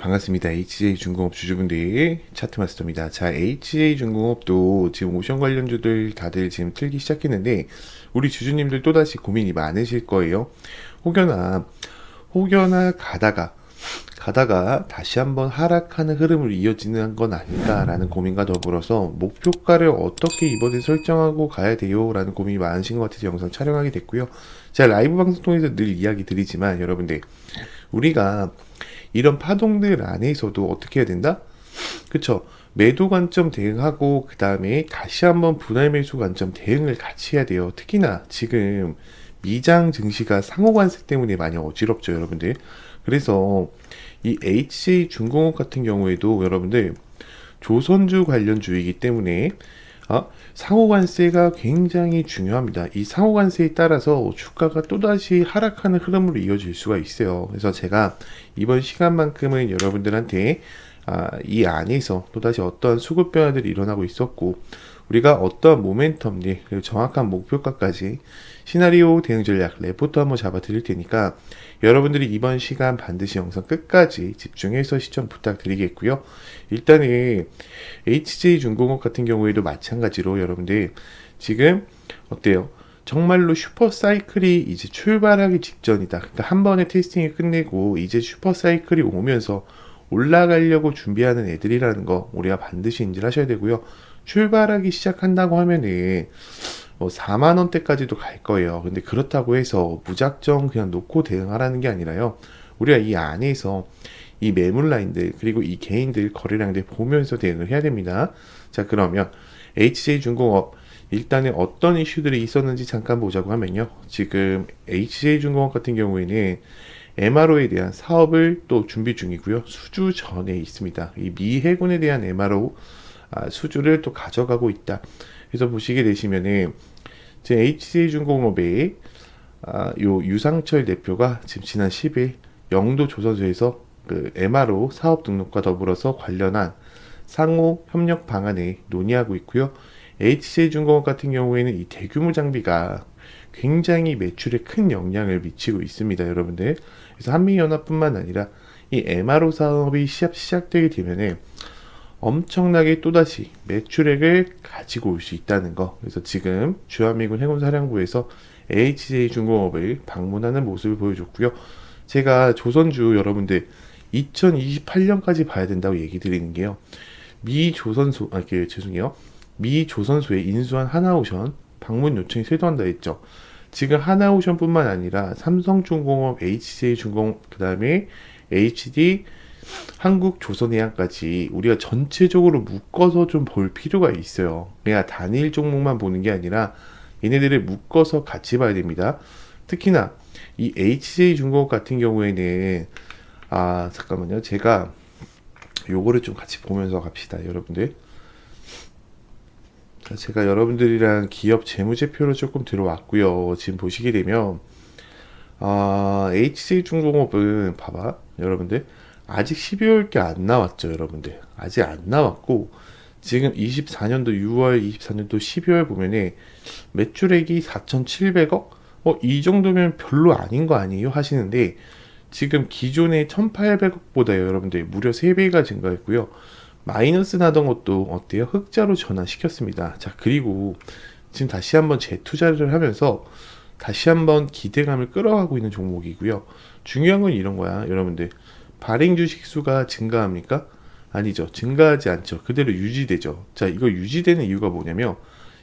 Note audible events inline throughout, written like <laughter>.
반갑습니다. HJ 중공업 주주분들 차트마스터입니다. 자, HJ 중공업도 지금 오션 관련주들 다들 지금 틀기 시작했는데 우리 주주님들 또다시 고민이 많으실 거예요. 혹여나 혹여나 가다가 가다가 다시 한번 하락하는 흐름을 이어지는 건 아닐까라는 고민과 더불어서 목표가를 어떻게 이번에 설정하고 가야 돼요라는 고민이 많으신 것 같아서 영상 촬영하게 됐고요. 제가 라이브 방송 통해서 늘 이야기 드리지만 여러분들 우리가 이런 파동들 안에서도 어떻게 해야 된다? 그쵸? 매도 관점 대응하고 그 다음에 다시 한번 분할 매수 관점 대응을 같이 해야 돼요. 특히나 지금 미장 증시가 상호 관세 때문에 많이 어지럽죠, 여러분들. 그래서 이 HJ 중공업 같은 경우에도 여러분들 조선주 관련 주이기 때문에 아, 상호관세가 굉장히 중요합니다. 이 상호관세에 따라서 주가가 또다시 하락하는 흐름으로 이어질 수가 있어요. 그래서 제가 이번 시간만큼은 여러분들한테 아, 이 안에서 또다시 어떠한 수급 변화들이 일어나고 있었고 우리가 어떠한 모멘텀들 그리고 정확한 목표가까지 시나리오 대응 전략 레포트 한번 잡아 드릴 테니까 여러분들이 이번 시간 반드시 영상 끝까지 집중해서 시청 부탁드리겠고요. 일단은 HJ 중공업 같은 경우에도 마찬가지로 여러분들 지금 어때요? 정말로 슈퍼 사이클이 이제 출발하기 직전이다. 그러니까 한 번에 테스팅을 끝내고 이제 슈퍼 사이클이 오면서 올라가려고 준비하는 애들이라는 거 우리가 반드시 인지를 하셔야 되고요. 출발하기 시작한다고 하면은 뭐 4만 원대까지도 갈 거예요. 근데 그렇다고 해서 무작정 그냥 놓고 대응하라는 게 아니라요. 우리가 이 안에서 이 매물 라인들 그리고 이 개인들 거래량들 보면서 대응을 해야 됩니다. 자 그러면 HJ 중공업 일단은 어떤 이슈들이 있었는지 잠깐 보자고 하면요. 지금 HJ 중공업 같은 경우에는 MRO에 대한 사업을 또 준비 중이고요. 수주 전에 있습니다. 이 미 해군에 대한 MRO 아, 수주를 또 가져가고 있다. 그래서 보시게 되시면은 제 HJ 중공업의 아, 요 유상철 대표가 지금 지난 10일 영도 조선소에서 그 MRO 사업 등록과 더불어서 관련한 상호 협력 방안을 논의하고 있고요. HJ 중공업 같은 경우에는 이 대규모 장비가 굉장히 매출에 큰 영향을 미치고 있습니다, 여러분들. 그래서 한미연합뿐만 아니라 이 MRO 사업이 시작, 시작되게 되면은 엄청나게 또다시 매출액을 가지고 올 수 있다는 거. 그래서 지금 주한미군 해군사령부에서 HJ 중공업을 방문하는 모습을 보여줬고요. 제가 조선주 여러분들 2028년까지 봐야 된다고 얘기 드리는 게요. 미 조선소, 아, 그, 죄송해요. 미 조선소에 인수한 하나오션 방문 요청이 쇄도한다 했죠. 지금 하나오션뿐만 아니라 삼성중공업, HJ중공업, 그 다음에 HD, 한국 조선 해양까지 우리가 전체적으로 묶어서 좀 볼 필요가 있어요. 그냥 단일 종목만 보는 게 아니라 얘네들을 묶어서 같이 봐야 됩니다. 특히나 이 HJ중공업 같은 경우에는 아 잠깐만요. 제가 요거를 좀 같이 보면서 갑시다, 여러분들. 자, 제가 여러분들이랑 기업 재무제표를 조금 들어왔고요. 지금 보시게 되면 아, HJ중공업은 봐봐, 여러분들. 아직 12월 게안 나왔죠, 여러분들. 아직 안 나왔고 지금 24년도 6월, 24년도 12월 보면은 매출액이 4,700억? 어, 이 정도면 별로 아닌 거 아니에요? 하시는데 지금 기존의 1,800억보다 여러분들 무려 3배가 증가했고요. 마이너스 나던 것도 어때요? 흑자로 전환시켰습니다. 자, 그리고 지금 다시 한번 재투자를 하면서 다시 한번 기대감을 끌어가고 있는 종목이고요. 중요한 건 이런 거야, 여러분들. 발행 주식 수가 증가합니까? 아니죠. 증가하지 않죠. 그대로 유지되죠. 자, 이거 유지되는 이유가 뭐냐면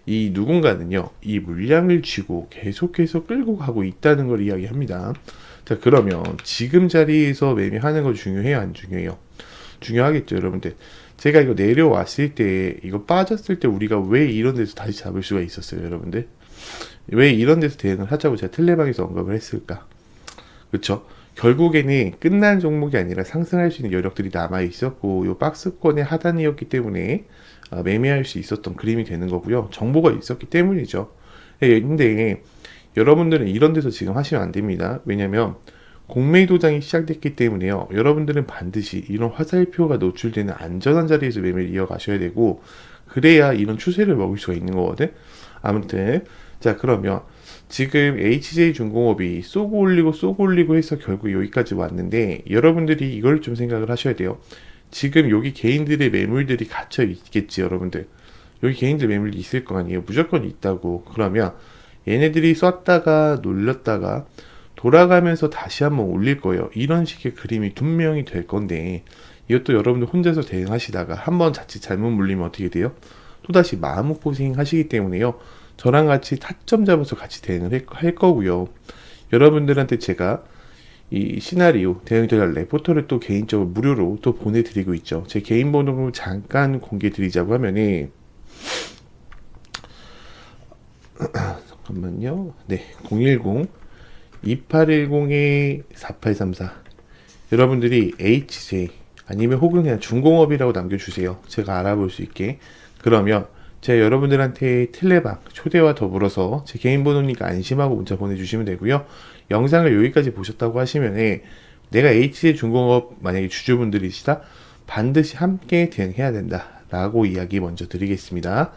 이 누군가는요, 이 물량을 쥐고 계속해서 끌고 가고 있다는 걸 이야기합니다. 자, 그러면 지금 자리에서 매매하는 거 중요해요? 안 중요해요? 중요하겠죠, 여러분들. 제가 이거 내려왔을 때, 이거 빠졌을 때 우리가 왜 이런 데서 다시 잡을 수가 있었어요, 여러분들? 왜 이런 데서 대응을 하자고 제가 텔레방에서 언급을 했을까? 그쵸? 결국에는 끝난 종목이 아니라 상승할 수 있는 여력들이 남아 있었고 요 박스권의 하단이었기 때문에 아, 매매할 수 있었던 그림이 되는 거고요. 정보가 있었기 때문이죠. 예, 근데 여러분들은 이런 데서 지금 하시면 안 됩니다. 왜냐면 공매 도장이 시작됐기 때문에요. 여러분들은 반드시 이런 화살표가 노출되는 안전한 자리에서 매매를 이어가셔야 되고 그래야 이런 추세를 먹을 수가 있는 거거든. 아무튼 자 그러면 지금 HJ중공업이 쏘고 올리고 쏘고 올리고 해서 결국 여기까지 왔는데 여러분들이 이걸 좀 생각을 하셔야 돼요. 지금 여기 개인들의 매물들이 갇혀 있겠지 여러분들. 여기 개인들 매물이 있을 거 아니에요. 무조건 있다고. 그러면 얘네들이 쐈다가 놀렸다가 돌아가면서 다시 한번 올릴 거예요. 이런 식의 그림이 분명히 될 건데 이것도 여러분들 혼자서 대응하시다가 한번 자칫 잘못 물리면 어떻게 돼요? 또다시 마음고생 하시기 때문에요. 저랑 같이 타점 잡아서 같이 대응을 할- 할 거고요. 여러분들한테 제가 이 시나리오 대응 전략 레포터를 또 개인적으로 무료로 또 보내드리고 있죠. 제 개인 번호로 잠깐 공개 드리자고 하면은 <clears throat> 잠깐만요. 네, 010 2810에 4834 여러분들이 HJ 아니면 혹은 그냥 중공업이라고 남겨주세요. 제가 알아볼 수 있게. 그러면 제가 여러분들한테 텔레방 초대와 더불어서 제 개인 번호니까 안심하고 문자 보내주시면 되고요. 영상을 여기까지 보셨다고 하시면은 내가 HJ 중공업 만약에 주주분들이시다 반드시 함께 대응해야 된다 라고 이야기 먼저 드리겠습니다.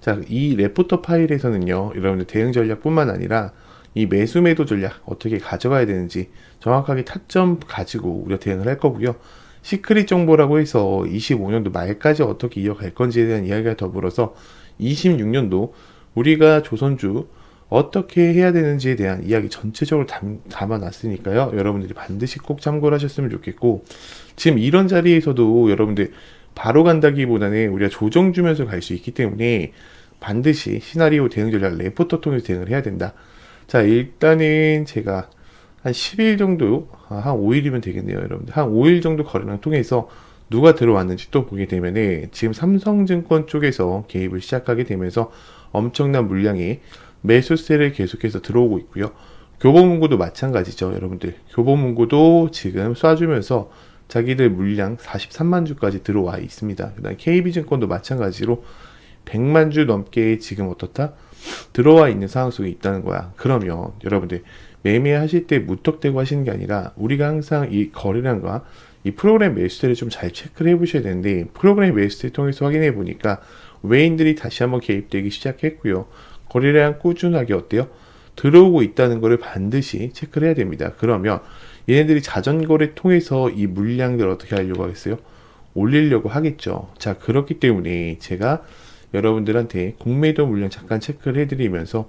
자, 이 레포터 파일에서는요, 여러분들 대응 전략뿐만 아니라 이 매수 매도 전략 어떻게 가져가야 되는지 정확하게 타점 가지고 우리가 대응을 할 거고요. 시크릿 정보라고 해서 25년도 말까지 어떻게 이어갈 건지에 대한 이야기가 더불어서 26년도 우리가 조선주 어떻게 해야 되는지에 대한 이야기 전체적으로 담, 담아놨으니까요. 여러분들이 반드시 꼭 참고를 하셨으면 좋겠고 지금 이런 자리에서도 여러분들 바로 간다기보다는 우리가 조정 주면서 갈 수 있기 때문에 반드시 시나리오 대응 전략 레포터 통해서 대응을 해야 된다. 자, 일단은 제가 한 10일 정도, 아, 한 5일이면 되겠네요, 여러분들. 한 5일 정도 거래량 통해서 누가 들어왔는지 또 보게 되면은 지금 삼성증권 쪽에서 개입을 시작하게 되면서 엄청난 물량의 매수세를 계속해서 들어오고 있고요. 교보문고도 마찬가지죠, 여러분들. 교보문고도 지금 쏴주면서 자기들 물량 43만 주까지 들어와 있습니다. 그다음 KB증권도 마찬가지로 100만 주 넘게 지금 어떻다? 들어와 있는 상황 속에 있다는 거야. 그러면 여러분들 매매하실 때 무턱대고 하시는 게 아니라 우리가 항상 이 거래량과 이 프로그램 매수세를 좀 잘 체크를 해보셔야 되는데 프로그램 매수세 통해서 확인해 보니까 외인들이 다시 한번 개입되기 시작했고요. 거래량 꾸준하게 어때요? 들어오고 있다는 것을 반드시 체크를 해야 됩니다. 그러면 얘네들이 자전거를 통해서 이 물량들 어떻게 하려고 하겠어요? 올리려고 하겠죠. 자, 그렇기 때문에 제가 여러분들한테 공매도 물량 잠깐 체크를 해드리면서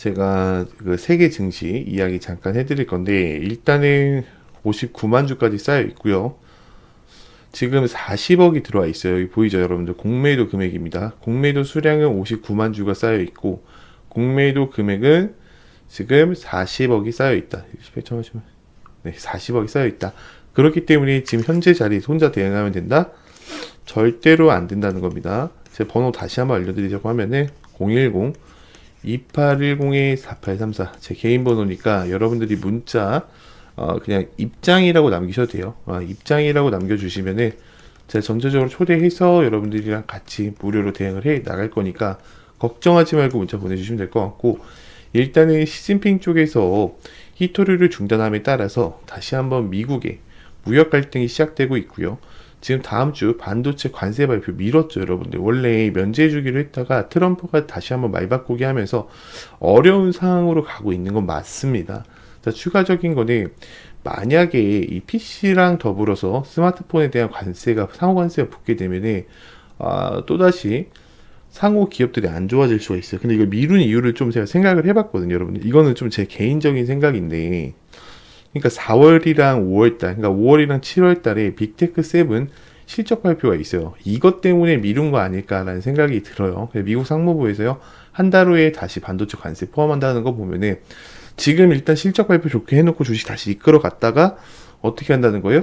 제가 그 세계 증시 이야기 잠깐 해드릴 건데 일단은 59만 주까지 쌓여 있고요. 지금 40억이 들어와 있어요. 여기 보이죠, 여러분들? 공매도 금액입니다. 공매도 수량은 59만 주가 쌓여 있고 공매도 금액은 지금 40억이 쌓여 있다. 18천 네, 40억이 쌓여 있다. 그렇기 때문에 지금 현재 자리에 혼자 대응하면 된다? 절대로 안 된다는 겁니다. 제 번호 다시 한번 알려드리자고 하면은 010 2810에 4834 제 개인 번호니까 여러분들이 문자 어, 그냥 입장이라고 남기셔도 돼요. 어, 입장이라고 남겨주시면은 제가 전체적으로 초대해서 여러분들이랑 같이 무료로 대응을 해 나갈 거니까 걱정하지 말고 문자 보내주시면 될 것 같고 일단은 시진핑 쪽에서 히토류를 중단함에 따라서 다시 한번 미국의 무역 갈등이 시작되고 있고요. 지금 다음 주 반도체 관세 발표 미뤘죠, 여러분들. 원래 면제해주기로 했다가 트럼프가 다시 한번 말 바꾸기 하면서 어려운 상황으로 가고 있는 건 맞습니다. 자, 추가적인 거는 만약에 이 PC랑 더불어서 스마트폰에 대한 관세가 상호 관세가 붙게 되면은 아, 또다시 상호 기업들이 안 좋아질 수가 있어요. 근데 이거 미룬 이유를 좀 제가 생각을 해봤거든요, 여러분들. 이거는 좀 제 개인적인 생각인데, 그러니까 4월이랑 5월 달, 그러니까 5월이랑 7월 달에 빅테크 7 실적 발표가 있어요. 이것 때문에 미룬 거 아닐까라는 생각이 들어요. 미국 상무부에서요 한 달 후에 다시 반도체 관세 포함한다는 거 보면은 지금 일단 실적 발표 좋게 해놓고 주식 다시 이끌어 갔다가 어떻게 한다는 거예요?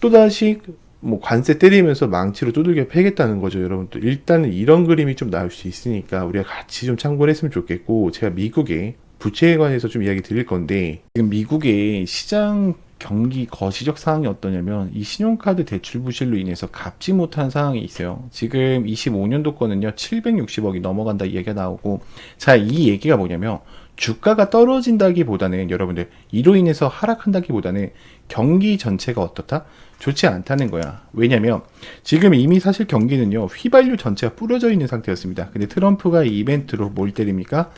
또 다시 뭐 관세 때리면서 망치로 두들겨 패겠다는 거죠, 여러분들. 일단은 이런 그림이 좀 나올 수 있으니까 우리가 같이 좀 참고를 했으면 좋겠고, 제가 미국의 부채에 관해서 좀 이야기 드릴 건데, 지금 미국의 시장 경기 거시적 상황이 어떠냐면 이 신용카드 대출 부실로 인해서 갚지 못한 상황이 있어요. 지금 25년도 거는요 760억이 넘어간다 얘기가 나오고 자 이 얘기가 뭐냐면 주가가 떨어진다기보다는 여러분들 이로 인해서 하락한다기보다는 경기 전체가 어떻다? 좋지 않다는 거야. 왜냐면 지금 이미 사실 경기는요 휘발유 전체가 뿌려져 있는 상태였습니다. 근데 트럼프가 이 이벤트로 뭘 때립니까?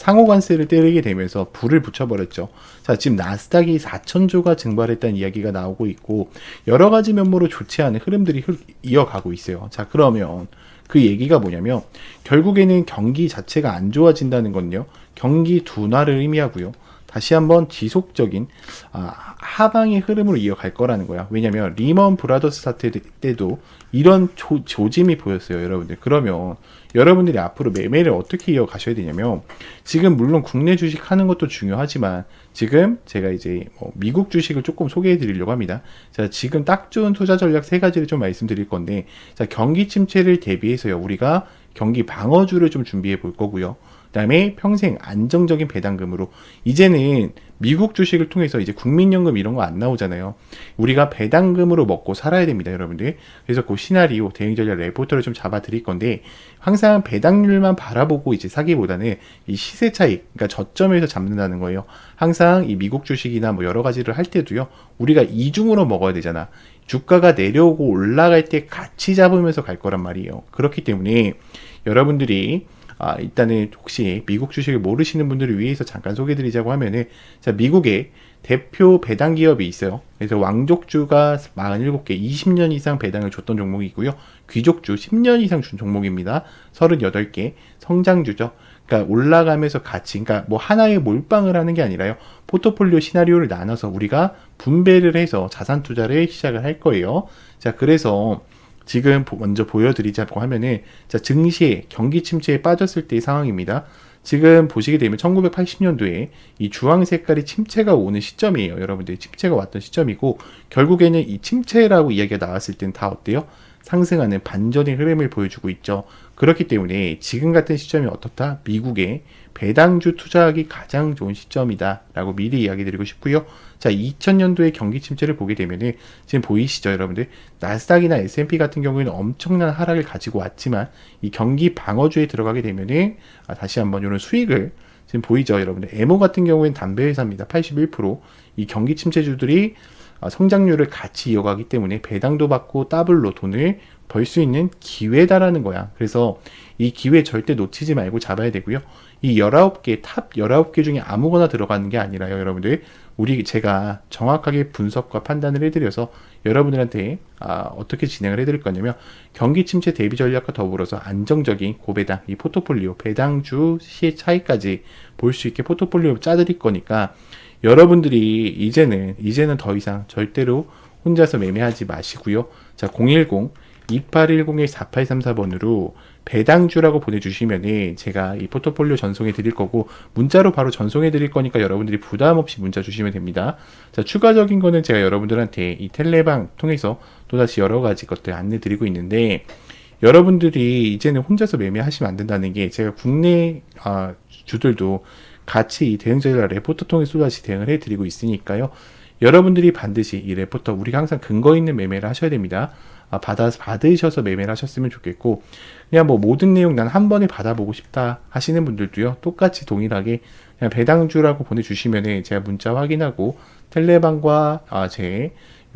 상호관세를 때리게 되면서 불을 붙여버렸죠. 자, 지금 나스닥이 4천조가 증발했다는 이야기가 나오고 있고, 여러 가지 면모로 좋지 않은 흐름들이 흐- 이어가고 있어요. 자, 그러면 그 얘기가 뭐냐면, 결국에는 경기 자체가 안 좋아진다는 건요, 경기 둔화를 의미하고요. 다시 한번 지속적인 아, 하방의 흐름으로 이어갈 거라는 거야. 왜냐면 리먼 브라더스 사태 때도 이런 조, 조짐이 보였어요, 여러분들. 그러면 여러분들이 앞으로 매매를 어떻게 이어가셔야 되냐면 지금 물론 국내 주식 하는 것도 중요하지만 지금 제가 이제 뭐 미국 주식을 조금 소개해 드리려고 합니다. 자, 지금 딱 좋은 투자 전략 세 가지를 좀 말씀드릴 건데 자, 경기 침체를 대비해서요. 우리가 경기 방어주를 좀 준비해 볼 거고요. 그다음에 평생 안정적인 배당금으로 이제는 미국 주식을 통해서 이제 국민연금 이런 거 안 나오잖아요. 우리가 배당금으로 먹고 살아야 됩니다, 여러분들. 그래서 그 시나리오 대응 전략 레포터를 좀 잡아 드릴 건데 항상 배당률만 바라보고 이제 사기보다는 이 시세 차익, 그러니까 저점에서 잡는다는 거예요. 항상 이 미국 주식이나 뭐 여러 가지를 할 때도요. 우리가 이중으로 먹어야 되잖아. 주가가 내려오고 올라갈 때 같이 잡으면서 갈 거란 말이에요. 그렇기 때문에 여러분들이 아, 일단은 혹시 미국 주식을 모르시는 분들을 위해서 잠깐 소개드리자고 하면은 자, 미국에 대표 배당 기업이 있어요. 그래서 왕족주가 47개, 20년 이상 배당을 줬던 종목이고요. 귀족주 10년 이상 준 종목입니다. 38개, 성장주죠. 그러니까 올라가면서 같이, 그러니까 뭐 하나의 몰빵을 하는 게 아니라요. 포트폴리오 시나리오를 나눠서 우리가 분배를 해서 자산 투자를 시작을 할 거예요. 자, 그래서 지금 보- 먼저 보여드리자고 하면은 자 증시에 경기 침체에 빠졌을 때의 상황입니다. 지금 보시게 되면 1980년도에 이 주황 색깔이 침체가 오는 시점이에요. 여러분들 침체가 왔던 시점이고 결국에는 이 침체라고 이야기가 나왔을 때는 다 어때요? 상승하는 반전의 흐름을 보여주고 있죠. 그렇기 때문에 지금 같은 시점이 어떻다? 미국의 배당주 투자하기 가장 좋은 시점이다라고 미리 이야기 드리고 싶고요. 자, 2000년도에 경기 침체를 보게 되면은 지금 보이시죠, 여러분들? 나스닥이나 S&P 같은 경우에는 엄청난 하락을 가지고 왔지만 이 경기 방어주에 들어가게 되면은 아, 다시 한번 이런 수익을 지금 보이죠, 여러분들? 에모 같은 경우에는 담배 회사입니다. 81%이 경기 침체주들이 아, 성장률을 같이 이어가기 때문에 배당도 받고 더블로 돈을 벌 수 있는 기회다라는 거야. 그래서 이 기회 절대 놓치지 말고 잡아야 되고요. 이 19개, 탑 19개 중에 아무거나 들어가는 게 아니라요, 여러분들. 우리 제가 정확하게 분석과 판단을 해드려서 여러분들한테 아, 어떻게 진행을 해드릴 거냐면 경기 침체 대비 전략과 더불어서 안정적인 고배당, 이 포트폴리오, 배당주 시의 차이까지 볼 수 있게 포트폴리오 짜드릴 거니까 여러분들이 이제는 이제는 더 이상 절대로 혼자서 매매하지 마시고요. 자, 010 2810-4834번으로 배당주라고 보내주시면은 제가 이 포트폴리오 전송해 드릴 거고 문자로 바로 전송해 드릴 거니까 여러분들이 부담 없이 문자 주시면 됩니다. 자, 추가적인 거는 제가 여러분들한테 이 텔레방 통해서 또다시 여러 가지 것들 안내 드리고 있는데 여러분들이 이제는 혼자서 매매하시면 안 된다는 게 제가 국내 아, 주들도 같이 이 대응 전략 레포터 통해서 또다시 대응을 해 드리고 있으니까요. 여러분들이 반드시 이 레포터 우리가 항상 근거 있는 매매를 하셔야 됩니다. 아, 받아 받으셔서 매매를 하셨으면 좋겠고 그냥 뭐 모든 내용 난 한 번에 받아보고 싶다 하시는 분들도요 똑같이 동일하게 그냥 배당주라고 보내주시면은 제가 문자 확인하고 텔레방과 아, 제요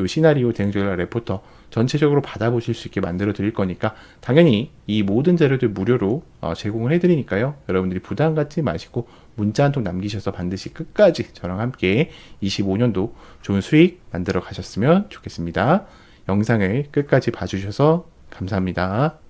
시나리오 대응전략 레포터 전체적으로 받아보실 수 있게 만들어 드릴 거니까 당연히 이 모든 자료들 무료로 어, 제공을 해드리니까요 여러분들이 부담 갖지 마시고 문자 한 통 남기셔서 반드시 끝까지 저랑 함께 25년도 좋은 수익 만들어 가셨으면 좋겠습니다. 영상을 끝까지 봐주셔서 감사합니다.